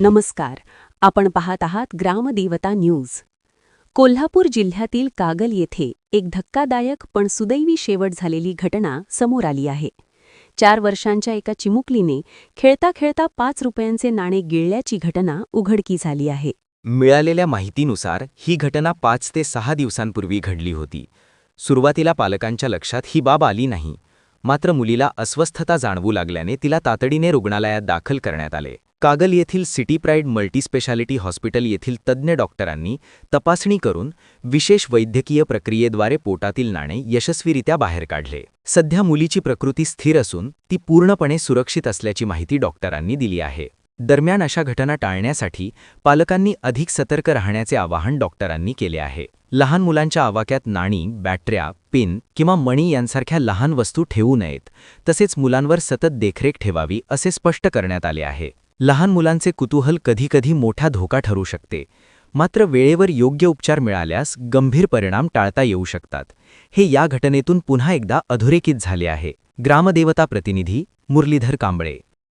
नमस्कार. आपण पाहत आहात ग्रामदेवता न्यूज. कोल्हापूर जिल्ह्यातील कागल येथे एक धक्कादायक पण सुदैवी शेवट झालेली घटना समोर आली आहे. चार वर्षांच्या एका चिमुकलीने खेळता खेळता पाच रुपयांचे नाणे गिळल्याची घटना उघडकी झाली आहे. मिळालेल्या माहितीनुसार ही घटना पाच ते सहा दिवसांपूर्वी घडली होती. सुरुवातीला पालकांच्या लक्षात ही बाब आली नाही. मात्र मुलीला अस्वस्थता जाणवू लागल्याने तिला तातडीने रुग्णालयात दाखल करण्यात आले. कागल येथील सिटी प्राईड मल्टीस्पेशालिटी हॉस्पिटल येथील तज्ज्ञ डॉक्टरांनी तपासणी करून विशेष वैद्यकीय प्रक्रियेद्वारे पोटातील नाणे यशस्वीरित्या बाहेर काढले. सध्या मुलीची प्रकृती स्थिर असून ती पूर्णपणे सुरक्षित असल्याची माहिती डॉक्टरांनी दिली आहे. दरम्यान अशा घटना टाळण्यासाठी पालकांनी अधिक सतर्क राहण्याचे आवाहन डॉक्टरांनी केले आहे. लहान मुलांच्या आवाक्यात नाणी बॅटऱ्या पिन किंवा मणी यांसारख्या लहान वस्तू ठेवू नयेत तसेच मुलांवर सतत देखरेख ठेवावी असे स्पष्ट करण्यात आले आहे. लहान मुलांचे कुतूहल कधीकधी मोठा धोका ठरू शकते. मात्र वेळेवर योग्य उपचार मिळाल्यास गंभीर परिणाम टाळता येऊ शकतात. हे या घटनेतून पुन्हा एकदा अधोरेखित झाले आहे. ग्रामदेवता प्रतिनिधी मुरलीधर कांबळे